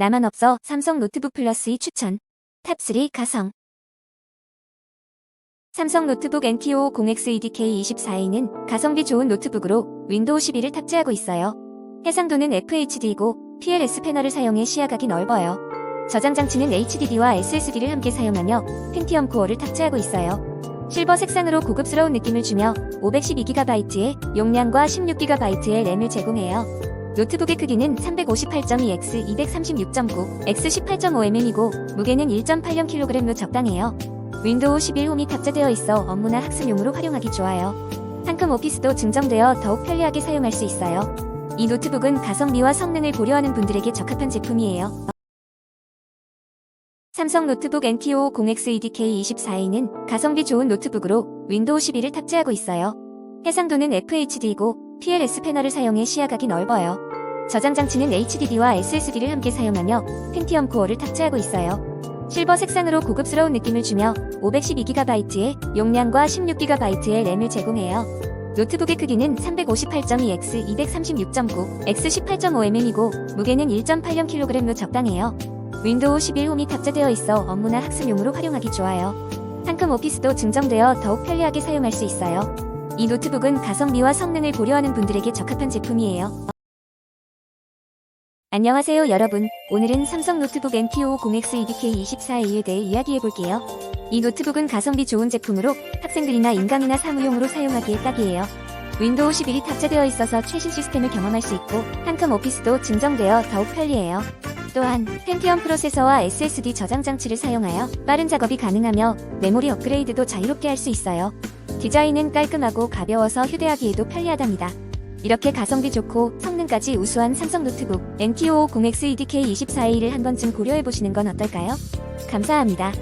나만 없어 삼성 노트북 플러스 2 추천. 탑3 가성. 삼성 노트북 NT550X EDK24A는 가성비 좋은 노트북으로 윈도우 11을 탑재하고 있어요. 해상도는 FHD이고 PLS 패널을 사용해 시야각이 넓어요. 저장 장치는 HDD와 SSD를 함께 사용하며 펜티엄 코어를 탑재하고 있어요. 실버 색상으로 고급스러운 느낌을 주며 512GB의 용량과 16GB의 램을 제공해요. 노트북의 크기는 358.2x 236.9 x 18.5mm이고 무게는 1.84kg로 적당해요. 윈도우 11 홈이 탑재되어 있어 업무나 학습용으로 활용하기 좋아요. 상큼 오피스도 증정되어 더욱 편리하게 사용할 수 있어요. 이 노트북은 가성비와 성능을 고려하는 분들에게 적합한 제품이에요. 삼성 노트북 NT550X EDK24A는 가성비 좋은 노트북으로 윈도우 11을 탑재하고 있어요. 해상도는 FHD이고 PLS 패널을 사용해 시야각이 넓어요. 저장 장치는 HDD와 SSD를 함께 사용하며 펜티엄 코어를 탑재하고 있어요. 실버 색상으로 고급스러운 느낌을 주며 512GB의 용량과 16GB의 램을 제공해요. 노트북의 크기는 358.2x 236.9 x 18.5mm이고 무게는 1.80kg로 적당해요. 윈도우 11 홈이 탑재되어 있어 업무나 학습용으로 활용하기 좋아요. 상큼 오피스도 증정되어 더욱 편리하게 사용할 수 있어요. 이 노트북은 가성비와 성능을 고려하는 분들에게 적합한 제품이에요. 안녕하세요 여러분. 오늘은 삼성 노트북 NT550X EDK24A에 대해 이야기해볼게요. 이 노트북은 가성비 좋은 제품으로 학생들이나 인강이나 사무용으로 사용하기에 딱이에요. 윈도우 11이 탑재되어 있어서 최신 시스템을 경험할 수 있고 한컴 오피스도 증정되어 더욱 편리해요. 또한 펜티엄 프로세서와 SSD 저장 장치를 사용하여 빠른 작업이 가능하며 메모리 업그레이드도 자유롭게 할 수 있어요. 디자인은 깔끔하고 가벼워서 휴대하기에도 편리하답니다. 이렇게 가성비 좋고 성능까지 우수한 삼성 노트북 NT550X EDK24A를 한 번쯤 고려해보시는 건 어떨까요? 감사합니다.